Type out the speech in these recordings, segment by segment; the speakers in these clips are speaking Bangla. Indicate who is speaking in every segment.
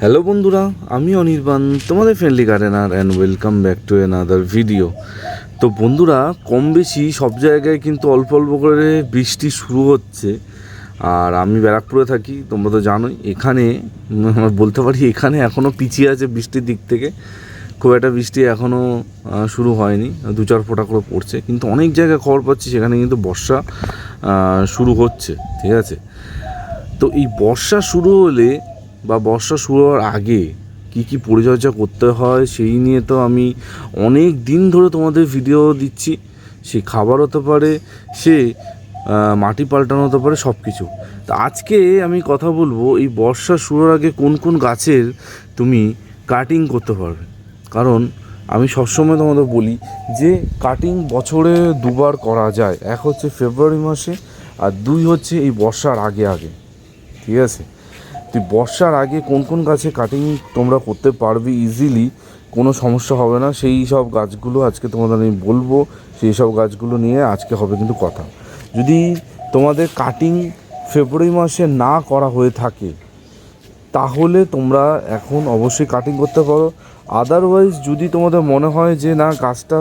Speaker 1: হ্যালো বন্ধুরা, আমি অনির্বাণ, তোমাদের friendly gardener and welcome back to another video তো বন্ধুরা কম বেশি সব জায়গায় কিন্তু অল্প অল্প করে বৃষ্টি শুরু হচ্ছে। আর আমি ব্যারাকপুরে থাকি, তোমরা তো জানোই, এখানে বলতে পারি এখানে এখনও পিছিয়ে আছে বৃষ্টির দিক থেকে। খুব একটা বৃষ্টি এখনও শুরু হয়নি, দু চার ফোঁটা করে পড়ছে। কিন্তু অনেক জায়গায় খবর পাচ্ছি, সেখানে কিন্তু বর্ষা শুরু হচ্ছে, ঠিক আছে? তো এই বর্ষা শুরু হলে বা বর্ষা শুরু হওয়ার আগে কি কি পরিচর্যা করতে হয় সেই নিয়ে তো আমি অনেক দিন ধরে তোমাদের ভিডিও দিচ্ছি। সে খাবার হতে পারে, সে মাটি পাল্টানো হতে পারে সব কিছু তো আজকে আমি কথা বলব, এই বর্ষা শুরুর আগে কোন কোন গাছের তুমি কাটিং করতে পারবে? কারণ আমি সবসময় তোমাদের বলি যে কাটিং বছরে দুবার করা যায়। এক হচ্ছে ফেব্রুয়ারি মাসে আর দুই হচ্ছে এই বর্ষার আগে আগে। ঠিক আছে? তুই বর্ষার আগে কোন কোন গাছে কাটিং তোমরা করতে পারবে ইজিলি কোনো সমস্যা হবে না। সেই সব গাছগুলো আজকে তোমাদের আমি বলব, সেই সব গাছগুলো নিয়ে আজকে হবে কিন্তু কথা। যদি তোমাদের কাটিং ফেব্রুয়ারি মাসে না করা হয়ে থাকে, তাহলে তোমরা এখন অবশ্যই কাটিং করতে পারো। আদারওয়াইজ যদি তোমাদের মনে হয় যে না, গাছটা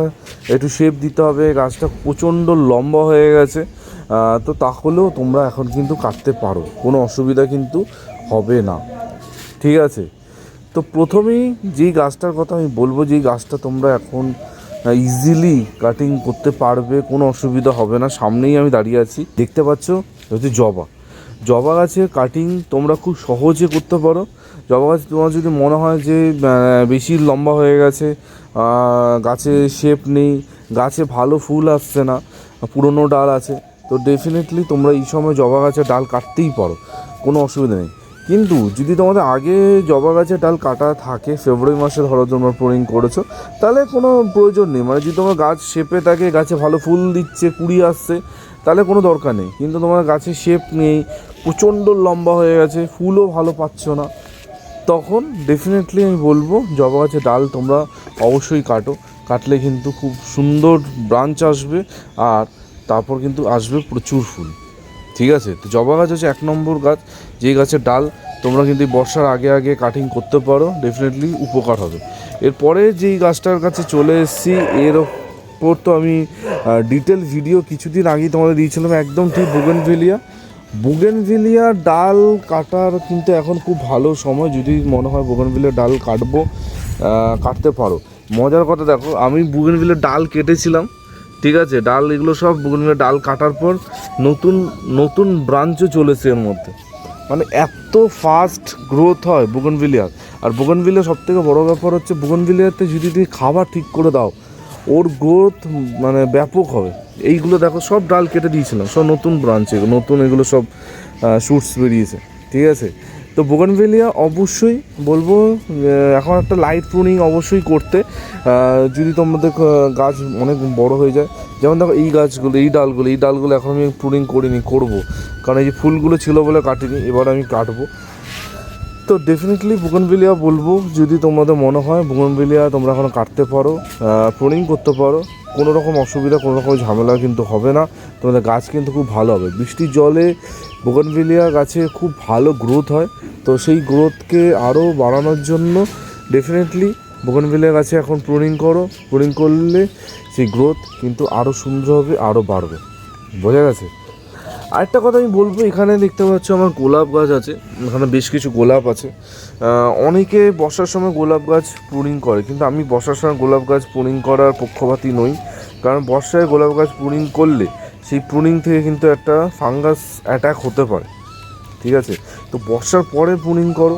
Speaker 1: একটু শেপ দিতে হবে, গাছটা প্রচণ্ড লম্বা হয়ে গেছে তো তাহলেও তোমরা এখন কিন্তু কাটতে পারো। কোনো অসুবিধা কিন্তু হবে না। ঠিক আছে? তো প্রথমেই যেই গাছটার কথা আমি বলব, যেই গাছটা তোমরা এখন ইজিলি কাটিং করতে পারবে, কোনো অসুবিধা হবে না। সামনেই আমি দাঁড়িয়ে আছি। দেখতে পাচ্ছ হচ্ছে জবা। জবা গাছের কাটিং তোমরা খুব সহজে করতে পারো। জবা গাছ তোমার যদি মনে হয় যে বেশি লম্বা হয়ে গেছে গাছে শেপ নেই, গাছে ভালো ফুল আসছে না, পুরনো ডাল আছে, তো ডেফিনেটলি তোমরা এই সময় জবা গাছের ডাল কাটতেই পারো, কোনো অসুবিধা নেই। কিন্তু যদি তোমাদের আগে জবা গাছের ডাল কাটা থাকে, ফেব্রুয়ারি মাসে ধরো তোমরা প্রোয়িং করেছ, তাহলে কোনো প্রয়োজন নেই। মানে যদি তোমার গাছ শেপে থাকে, গাছে ভালো ফুল দিচ্ছে, কুড়ি আসছে, তাহলে কোনো দরকার নেই। কিন্তু তোমার গাছে শেপ নেই, প্রচণ্ড লম্বা হয়ে গেছে, ফুলও ভালো পাচ্ছ না, তখন ডেফিনেটলি আমি বলব, জবা গাছের ডাল তোমরা অবশ্যই কাটো। কাটলে কিন্তু খুব সুন্দর ব্রাঞ্চ আসবে, আর তারপর কিন্তু আসবে প্রচুর ফুল। ঠিক আছে? তো জবা গাছ হচ্ছে এক নম্বর গাছ, যেই গাছের ডাল তোমরা কিন্তু বর্ষার আগে আগে কাটিং করতে পারো ডেফিনেটলি উপকার হবে। এরপরে যেই গাছটার কাছে চলে এসেছি, এর ওপর তো আমি ডিটেল ভিডিও কিছুদিন আগেই তোমাদের দিয়েছিলাম, একদম ঠিক বুগেনভেলিয়া বুগেনভিলিয়া ডাল কাটার কিন্তু এখন খুব ভালো সময়, যদি মনে হয় বুগেনভিলিয়া ডাল কাটবো কাটতে পারো। মজার কথা দেখো, আমি বুগেনভিলিয়া ডাল কেটেছিলাম, ঠিক আছে? ডাল এগুলো সব বুগেনভিলিয়া ডাল কাটার পর নতুন নতুন ব্রাঞ্চও চলেছে এর মধ্যে। মানে এত ফাস্ট গ্রোথ হয় বুগনভিলিয়ার আর বুগনভিলিয়া সব থেকে বড়ো ব্যাপার হচ্ছে বুগনভিলিয়াতে যদি তুমি খাবার ঠিক করে দাও, ওর গ্রোথ মানে ব্যাপক হবে। এইগুলো দেখো, সব ডাল কেটে দিয়েছিলাম, সব নতুন ব্রাঞ্চ এগুলো নতুন এগুলো সব শুটস বেরিয়েছে, ঠিক আছে? তো বোগানভেলিয়া অবশ্যই বলব এখন একটা লাইট প্রুনিং অবশ্যই করতে। যদি তোমাদের গাছ অনেক বড় হয়ে যায়, যেমন দেখো এই গাছগুলো, এই ডালগুলো এই ডালগুলো এখন আমি প্রুনিং করিনি, করব। কারণ এই যে ফুলগুলো ছিল বলে কাটিনি, এবার আমি কাটবো। তো ডেফিনেটলি বুগনভিলিয়া বলব, যদি তোমাদের মনে হয় বুগনভিলিয়া তোমরা এখন কাটতে পারো প্রোনিং করতে পারো, কোনো রকম অসুবিধা, কোনো রকম ঝামেলা কিন্তু হবে না। তোমাদের গাছ কিন্তু খুব ভালো হবে। বৃষ্টির জলে বুগনভিলিয়া গাছে খুব ভালো গ্রোথ হয়। তো সেই গ্রোথকে আরও বাড়ানোর জন্য ডেফিনেটলি বুগনভিলিয়া গাছে এখন প্রোনিং করো। প্রোনিং করলে সেই গ্রোথ কিন্তু আরও সুন্দর হবে আরও বাড়বে। বোঝা গেছে? আরেকটা কথা আমি বলব, এখানে দেখতে পাচ্ছ আমার গোলাপ গাছ আছে, এখানে বেশ কিছু গোলাপ আছে। অনেকে বর্ষার সময় গোলাপ গাছ প্রুনিং করে, কিন্তু আমি বর্ষার সময় গোলাপ গাছ প্রুনিং করার পক্ষপাতী নই, কারণ বর্ষায় গোলাপ গাছ প্রুনিং করলে সেই প্রুনিং থেকে কিন্তু একটা ফাঙ্গাস অ্যাটাক হতে পারে। ঠিক আছে? তো বর্ষার পরে প্রুনিং করো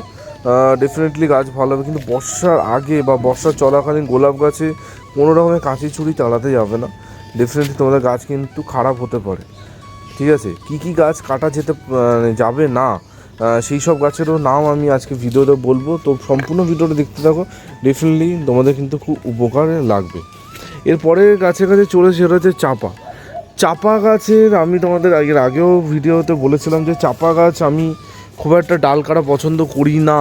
Speaker 1: ডেফিনেটলি গাছ ভালো হবে, কিন্তু বর্ষার আগে বা বর্ষার চলাকালীন গোলাপ গাছে কোনো রকমের কাঁচি ছুরি চালাতে যাবে না। ডেফিনেটলি তোমাদের গাছ কিন্তু খারাপ হতে পারে। ঠিক আছে? কি কি গাছ কাটা যেতে মানে যাবে না সেই সব গাছেরও নাম আমি আজকে ভিডিওতে বলব। তো সম্পূর্ণ ভিডিওটা দেখতে থাকো। ডেফিনেটলি তোমাদের কিন্তু খুব উপকারে লাগবে। এরপরে গাছের কাছে চলে সেটা চাপা। চাপা গাছের আমি তোমাদের আগের আগেও ভিডিওতে বলেছিলাম যে চাপা গাছ আমি খুব একটা ডাল কাটা পছন্দ করি না।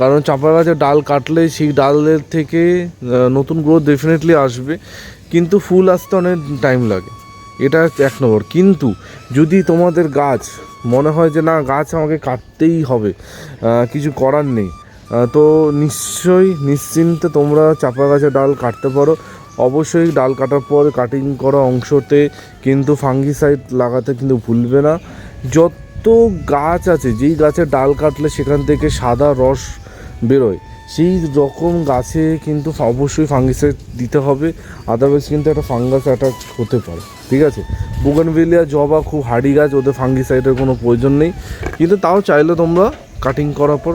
Speaker 1: কারণ চাপা গাছের ডাল কাটলে সেই ডালের থেকে নতুন গ্রোথ ডেফিনেটলি আসবে। কিন্তু ফুল আসতে অনেক টাইম লাগে। এটা এক নম্বর। কিন্তু যদি তোমাদের গাছ, মনে হয় যে না, গাছ আমাকে কাটতেই হবে কিছু করার নেই তো নিশ্চয়ই নিশ্চিন্তে তোমরা চাপা গাছের ডাল কাটতে পারো। অবশ্যই ডাল কাটার পর কাটিং করা অংশতে কিন্তু ফাঙ্গিসাইড লাগাতে কিন্তু ভুলবে না। যত গাছ আছে, যেই গাছের ডাল কাটলে সেখান থেকে সাদা রস বেরোয়। সেই রকম গাছে কিন্তু অবশ্যই ফাঙ্গিসাইড দিতে হবে। আদারওয়াইজ কিন্তু একটা ফাঙ্গাস অ্যাটাক হতে পারে। ঠিক আছে? বুগানভেলিয়া জবা, খুব হাড়ি গাছ, ওদের ফাঙ্গিসাইডের কোনো প্রয়োজন নেই। কিন্তু তাও চাইলে তোমরা কাটিং করার পর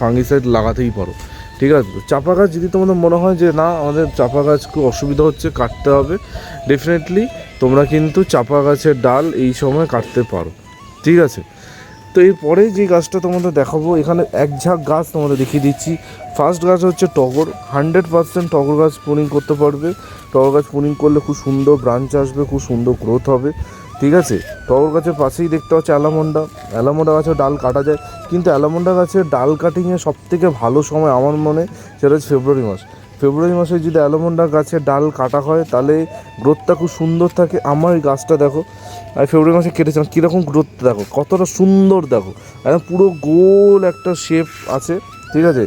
Speaker 1: ফাঙ্গিসাইড লাগাতেই পারো। ঠিক আছে? চাপা গাছ যদি তোমাদের মনে হয় যে, না, আমাদের চাপা গাছ খুব অসুবিধা হচ্ছে, কাটতে হবে ডেফিনেটলি তোমরা কিন্তু চাপা গাছের ডাল এই সময় কাটতে পারো। ঠিক আছে? তো এরপরে যে গাছটা তোমাদের দেখাবো, এখানে এক ঝাঁক গাছ তোমাদের দেখিয়ে দিচ্ছি। ফার্স্ট গাছ হচ্ছে টগর হান্ড্রেড পার্সেন্ট টগর গাছ পুনিং করতে পারবে। টগর গাছ পুনিং করলে খুব সুন্দর ব্রাঞ্চ আসবে, খুব সুন্দর গ্রোথ হবে। ঠিক আছে? টগর গাছের পাশেই দেখতে পাচ্ছি অ্যালামন্ডা। অ্যালামন্ডা গাছের ডাল কাটা যায়। কিন্তু অ্যালামন্ডা গাছের ডাল কাটিংয়ের সব থেকে ভালো সময় আমার মনে, সেটা হচ্ছে ফেব্রুয়ারি মাস। ফেব্রুয়ারি মাসে যদি অ্যালামন্ডা গাছের ডাল কাটা হয়, তাহলে গ্রোথটা খুব সুন্দর থাকে। আমার এই গাছটা দেখো, আমি ফেব্রুয়ারি মাসে কেটেছিলাম, কীরকম গ্রোথ দেখো, কতটা সুন্দর দেখো। একদম পুরো গোল একটা শেপ আছে, ঠিক আছে?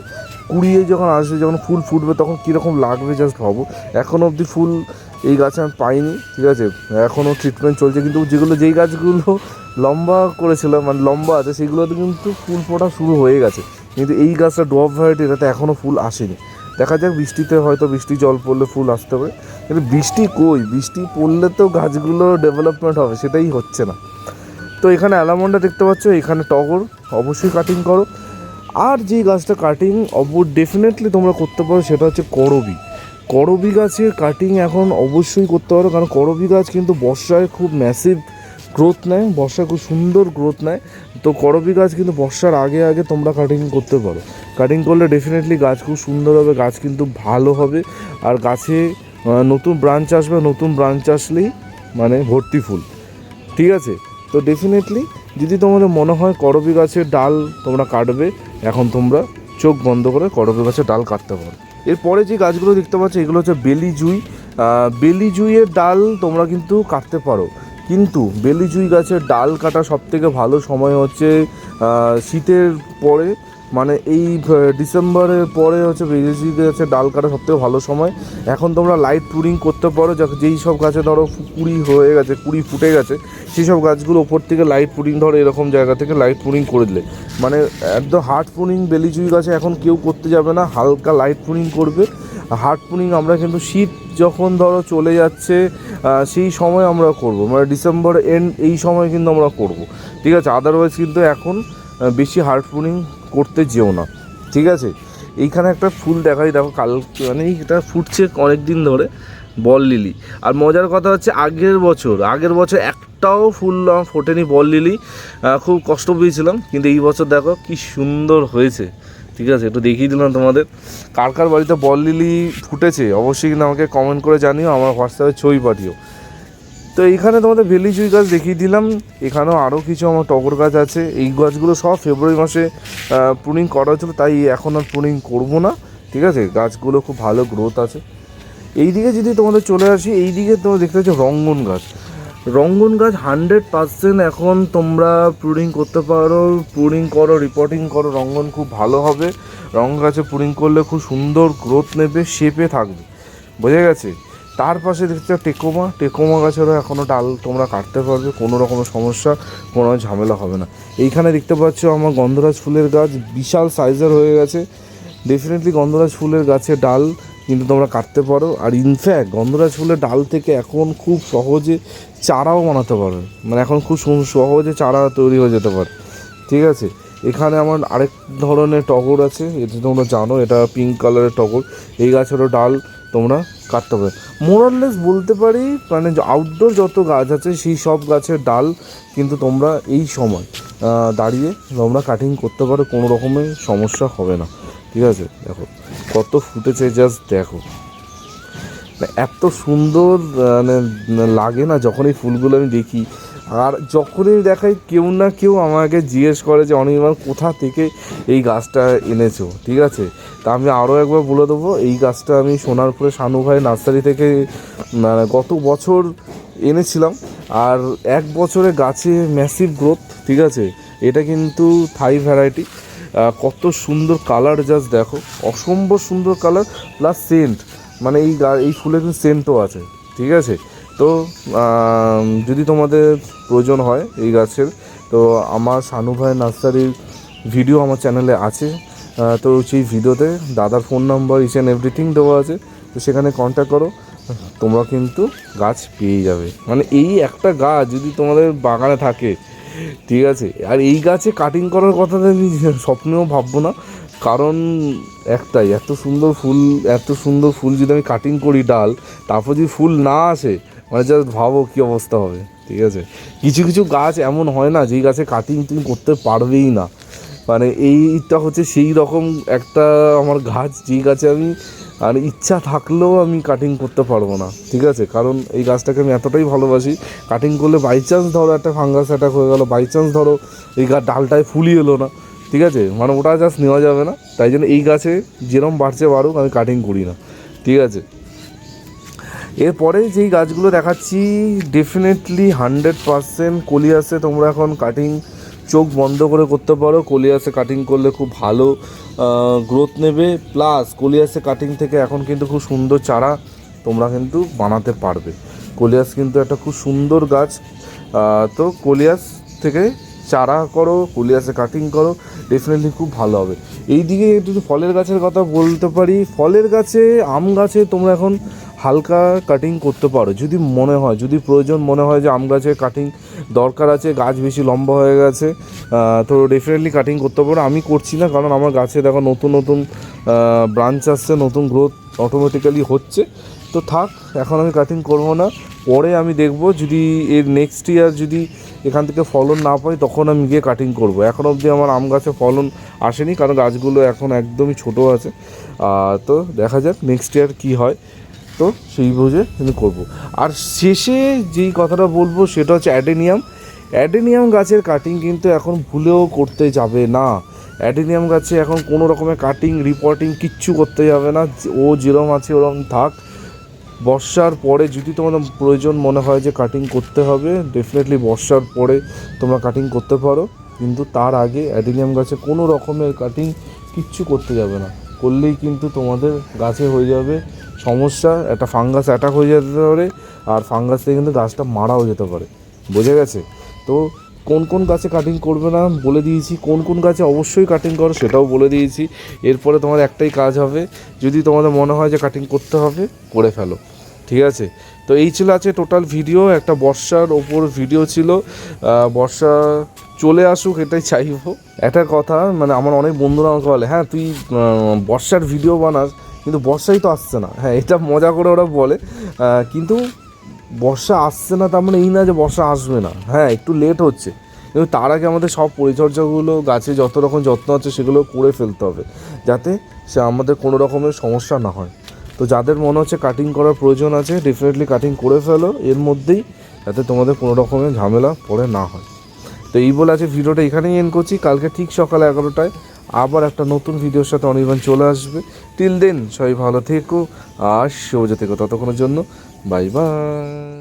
Speaker 1: কুড়িয়ে যখন আসবে, যখন ফুল ফুটবে, তখন কীরকম লাগবে জাস্ট ভাবো। এখনও অবধি ফুল এই গাছে আমি পাইনি, ঠিক আছে? এখনও ট্রিটমেন্ট চলছে, কিন্তু যেগুলো, যেই গাছগুলো লম্বা করেছিলাম মানে লম্বা আছে, সেগুলোতে কিন্তু ফুল ফোটা শুরু হয়ে গেছে। কিন্তু এই গাছটা ডোয়াব ভ্যারাইটি এটাতে এখনও ফুল আসেনি। দেখা যাক বৃষ্টিতে হয়তো বৃষ্টি জল পড়লে ফুল আসতে পারে। কিন্তু বৃষ্টি কই? বৃষ্টি পড়লে তো গাছগুলো ডেভেলপমেন্ট হবে, সেটাই হচ্ছে না। তো এখানে অ্যালামন্ডা দেখতে পাচ্ছ, এখানে টগর, অবশ্যই কাটিং করো। আর যে গাছটা কাটিং অব ডেফিনেটলি তোমরা করতে পারো, সেটা হচ্ছে করবি। করবি গাছের কাটিং এখন অবশ্যই করতে পারো, কারণ করবি গাছ কিন্তু বর্ষায় খুব ম্যাসিভ গ্রোথ নেয়, বর্ষা খুব সুন্দর গ্রোথ নেয়। তো করবি গাছ কিন্তু বর্ষার আগে আগে তোমরা কাটিং করতে পারো। কাটিং করলে ডেফিনেটলি গাছ খুব সুন্দর হবে, গাছ কিন্তু ভালো হবে। আর গাছে নতুন ব্রাঞ্চ আসবে, নতুন ব্রাঞ্চ আসলেই মানে ভর্তি ফুল। ঠিক আছে? তো ডেফিনেটলি যদি তোমাদের মনে হয় করবি গাছের ডাল তোমরা কাটবে, এখন তোমরা চোখ বন্ধ করে করবি গাছের ডাল কাটতে পারো। এরপরে যে গাছগুলো দেখতে পাচ্ছ, এগুলো হচ্ছে বেলি জুই। বেলি জুইয়ের ডাল তোমরা কিন্তু কাটতে পারো। কিন্তু বেলি জুই গাছের ডাল কাটা সবথেকে ভালো সময় হচ্ছে শীতের পরে মানে এই ডিসেম্বরের পরে হচ্ছে বেলি জুই গাছের ডাল কাটা সব থেকে ভালো সময়। এখন তোমরা লাইট পুরিং করতে পারো যেই সব গাছে ধরো কুড়ি হয়ে গেছে, কুড়ি ফুটে গেছে, সেই সব গাছগুলো ওপর থেকে লাইট পুরিং ধরো এরকম জায়গা থেকে লাইট পুরিং করে দিলে। মানে একদম হার্ড পুরিং বেলিজুই গাছে এখন কেউ করতে যাবে না, হালকা লাইট পুরিং করবে। হার্ড পুরিং আমরা কিন্তু শীত যখন ধরো চলে যাচ্ছে সেই সময় আমরা করব। মানে ডিসেম্বর এন্ড এই সময় কিন্তু আমরা করব। ঠিক আছে? আদারওয়াইজ কিন্তু এখন বেশি হার্ড পুরিং করতে যেও না। ঠিক আছে? এইখানে একটা ফুল দেখাই। দেখো কাল মানে এটা ফুটছে অনেক দিন ধরে, বল লিলি। আর মজার কথা হচ্ছে আগের বছর আগের বছর একটাও ফুল ফোটেনি বল লিলি। খুব কষ্ট পেয়েছিলাম, কিন্তু এই বছর দেখো কি সুন্দর হয়েছে। ঠিক আছে, একটু দেখিয়ে দিলাম তোমাদের। কার কার বাড়িতে বল লিলি ফুটেছে, অবশ্যই কিন্তু আমাকে কমেন্ট করে জানিও, আমার হোয়াটসঅ্যাপে ছবি পাঠিও। তো এইখানে তোমাদের ভেলি জুই গাছ দেখিয়ে দিলাম, এখানেও আরও কিছু আমার টগর গাছ আছে। এই গাছগুলো সব ফেব্রুয়ারি মাসে প্রুনিং করা হয়েছিল, তাই এখন আর প্রুনিং করব না, ঠিক আছে? গাছগুলো খুব ভালো গ্রোথ আছে। এইদিকে যদি তোমাদের চলে আসি, এইদিকে তোমরা দেখতে পাচ্ছ রঙ্গন গাছ। রঙ্গন গাছ হান্ড্রেড পার্সেন্ট এখন তোমরা প্রুনিং করতে পারো প্রুনিং করো রিপোর্টিং করো, রঙ্গন খুব ভালো হবে। রঙ্গন গাছে প্রুনিং করলে খুব সুন্দর গ্রোথ নেবে শেপে থাকবে। বোঝা গেছে? তার পাশে দেখতে টেকোমা। টেকোমা গাছেরও এখনও ডাল তোমরা কাটতে পারবে, কোনো রকমের সমস্যা, কোনো ঝামেলা হবে না। এইখানে দেখতে পাচ্ছ আমার গন্ধরাজ ফুলের গাছ বিশাল সাইজের হয়ে গেছে। ডেফিনেটলি গন্ধরাজ ফুলের গাছে ডাল কিন্তু তোমরা কাটতে পারো। আর ইনফ্যাক্ট গন্ধরাজ ফুলের ডাল থেকে এখন খুব সহজে চারাও বানাতে পারবে মানে এখন খুব সহজে চারা তৈরি হয়ে যেতে পারে। ঠিক আছে? এখানে আমার আরেক ধরনের টগর আছে, এটা তোমরা জানো, এটা পিঙ্ক কালারের টগর। এই গাছেরও ডাল তোমরা কাটতে পারবে মোরাললেস বলতে পারি মানে আউটডোর যত গাছ আছে, সেই সব গাছের ডাল কিন্তু তোমরা এই সময় দাঁড়িয়ে তোমরা কাটিং করতে পারো, কোনো রকমের সমস্যা হবে না। ঠিক আছে? দেখো, কত ফুটেছে জাস্ট দেখো। এত সুন্দর মানে লাগে না যখন এই ফুলগুলো আমি দেখি। আর যখনই দেখাই, কেউ না কেউ আমাকে জিজ্ঞেস করে যে, অনির্বাণ, কোথা থেকে এই গাছটা এনেছো? ঠিক আছে? তা আমি আরও একবার বলে দেবো, এই গাছটা আমি সোনারপুরে শানু ভাই নার্সারি থেকে মানে গত বছর এনেছিলাম। আর এক বছরে গাছে ম্যাসিভ গ্রোথ ঠিক আছে? এটা কিন্তু থাই ভ্যারাইটি কত সুন্দর কালার জাস্ট দেখো। অসম্ভব সুন্দর কালার প্লাস সেন্ট মানে এই এই ফুলের কিন্তু সেন্টও আছে, ঠিক আছে? তো যদি তোমাদের প্রয়োজন হয় এই গাছের, তো আমার শানু ভাই নার্সারির ভিডিও আমার চ্যানেলে আছে। তো সেই ভিডিওতে দাদার phone number each and everything দেওয়া আছে। তো সেখানে কন্ট্যাক্ট করো, তোমরা কিন্তু গাছ পেয়ে যাবে। মানে এই একটা গাছ যদি তোমাদের বাগানে থাকে ঠিক আছে। আর এই গাছে কাটিং করার কথা আমি স্বপ্নেও ভাববো না। কারণ একটাই, এত সুন্দর ফুল, এত সুন্দর ফুল যদি আমি কাটিং করি ডাল, তারপর যদি ফুল না আসে মানে জাস্ট ভাবো কী অবস্থা হবে, ঠিক আছে? কিছু কিছু গাছ এমন হয় না যেই গাছে কাটিং তুমি করতে পারবেই না। মানে এইটা হচ্ছে সেই রকম একটা আমার গাছ, যেই গাছে আমি, আর ইচ্ছা থাকলেও আমি কাটিং করতে পারব না, ঠিক আছে? কারণ এই গাছটাকে আমি এতটাই ভালোবাসি কাটিং করলে বাই চান্স ধরো একটা ফাঙ্গাস অ্যাটাক হয়ে গেলো বাই চান্স ধরো এই গাছ ডালটায় ফুলি এলো না, ঠিক আছে? মানে ওটা জাস্ট নেওয়া যাবে না, তাই জন্য এই গাছে যেরম বাড়ছে বাড়ুক, আমি কাটিং করি না, ঠিক আছে? এরপরে যেই গাছগুলো দেখাচ্ছি ডেফিনেটলি হান্ড্রেড পারসেন্ট কলিয়াসে তোমরা এখন কাটিং চোখ বন্ধ করে করতে পারো। কলিয়াসে কাটিং করলে খুব ভালো গ্রোথ নেবে। প্লাস কলিয়াসে কাটিং থেকে এখন কিন্তু খুব সুন্দর চারা তোমরা কিন্তু বানাতে পারবে। কলিয়াস কিন্তু একটা খুব সুন্দর গাছ। তো কলিয়াস থেকে চারা করো, কলিয়াসে কাটিং করো ডেফিনেটলি খুব ভালো হবে। এই দিকে একটু ফলের গাছের কথা বলতে পারি। ফলের গাছে, আম গাছে তোমরা এখন হালকা কাটিং করতে পারো। যদি মনে হয়, যদি প্রয়োজন মনে হয় যে আম গাছে কাটিং দরকার আছে, গাছ বেশি লম্বা হয়ে গেছে তো ডেফিনেটলি কাটিং করতে পারো। আমি করছি না, কারণ আমার গাছে দেখো নতুন নতুন ব্রাঞ্চ আসছে, নতুন গ্রোথ অটোমেটিক্যালি হচ্ছে। তো থাক, এখন আমি কাটিং করব না। পরে আমি দেখব, যদি এর নেক্সট ইয়ার যদি এখান থেকে ফলন না পাই, তখন আমি গিয়ে কাটিং করব। এখন অবধি আমার আম গাছে ফলন আসেনি, কারণ গাছগুলো এখন একদমই ছোট আছে। তো দেখা যাক নেক্সট ইয়ার কী হয়। তো সেই বুঝে আমি করব। আর শেষে যেই কথাটা বলব সেটা হচ্ছে অ্যাডেনিয়াম। অ্যাডেনিয়াম গাছের কাটিং কিন্তু এখন ভুলেও করতে যাবে না। অ্যাডেনিয়াম গাছে এখন কোনো রকমের কাটিং রিপোর্টিং কিচ্ছু করতে যাবে না। ও যেরকম আছে ওরকম থাক। বর্ষার পরে যদি তোমাদের প্রয়োজন মনে হয় যে কাটিং করতে হবে ডেফিনেটলি বর্ষার পরে তোমরা কাটিং করতে পারো। কিন্তু তার আগে অ্যাডেনিয়াম গাছে কোনো রকমের কাটিং কিচ্ছু করতে যাবে না। করলেই কিন্তু তোমাদের গাছে হয়ে যাবে সমস্যা, একটা ফাঙ্গাস অ্যাটাক হয়ে যেতে পারে আর ফাঙ্গাস থেকে কিন্তু গাছটা মারাও যেতে পারে। বোঝা গেছে? তো কোন কোন গাছে কাটিং করবে না বলে দিয়েছি, কোন কোন গাছে অবশ্যই কাটিং করো সেটাও বলে দিয়েছি। এরপরে তোমার একটাই কাজ হবে, যদি তোমাদের মনে হয় যে কাটিং করতে হবে, করে ফেলো। ঠিক আছে? তো এই ছিল আছে টোটাল ভিডিও একটা বর্ষার ওপর ভিডিও ছিল। বর্ষা চলে আসুক, এটাই চাইব। একটা কথা মানে আমার অনেক বন্ধুরা আমাকে বলে হ্যাঁ তুই বর্ষার ভিডিও বানাস। কিন্তু বর্ষাই তো আসছে না। হ্যাঁ এটা মজা করে ওরা বলে। কিন্তু বর্ষা আসছে না, তার মানে এই না যে বর্ষা আসবে না। হ্যাঁ একটু লেট হচ্ছে। কিন্তু তার আগে আমাদের সব পরিচর্যাগুলো, গাছে যত রকম যত্ন আছে, সেগুলো করে ফেলতে হবে। যাতে সে আমাদের কোনো রকমের সমস্যা না হয়। তো যাদের মনে হচ্ছে কাটিং করার প্রয়োজন আছে ডেফিনেটলি কাটিং করে ফেলো। এর মধ্যেই যাতে তোমাদের কোনো রকমের ঝামেলা পড়ে না হয়। তো এই বলে আছে ভিডিওটা এখানেই এন্ড করছি। কালকে ঠিক সকাল এগারোটায় আবার একটা নতুন ভিডিওর সাথে অনির্বাণ চলে আসবে। টিল দেন সবাই ভালো থেকো আর সবজা থেকো ততক্ষণের জন্য বাই বাই